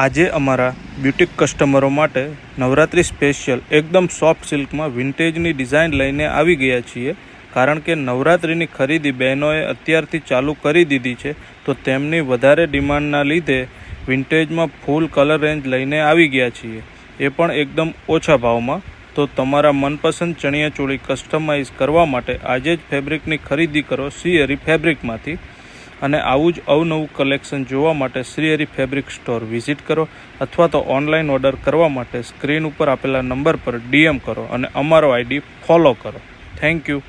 આજે અમારા બ્યુટિક કસ્ટમરો માટે નવરાત્રિ સ્પેશિયલ એકદમ સોફ્ટ સિલ્કમાં વિન્ટેજની ડિઝાઇન લઈને આવી ગયા છીએ. કારણ કે નવરાત્રિની ખરીદી બહેનોએ અત્યારથી ચાલુ કરી દીધી છે, તો તેમની વધારે ડિમાન્ડના લીધે વિન્ટેજમાં ફૂલ કલર રેન્જ લઈને આવી ગયા છીએ. એ પણ એકદમ ઓછા ભાવમાં. તો તમારા મનપસંદ ચણિયાચોળી કસ્ટમાઇઝ કરવા માટે આજે જ ફેબ્રિકની ખરીદી કરો સિયરી ફેબ્રિકમાંથી. અને આવું જ અવનવું કલેક્શન જોવા માટે શ્રીહરિ ફેબ્રિક સ્ટોર વિઝિટ કરો અથવા તો ઓનલાઈન ઓર્ડર કરવા માટે સ્ક્રીન ઉપર આપેલા નંબર પર ડીએમ કરો અને અમારો આઈડી ફોલો કરો. Thank you.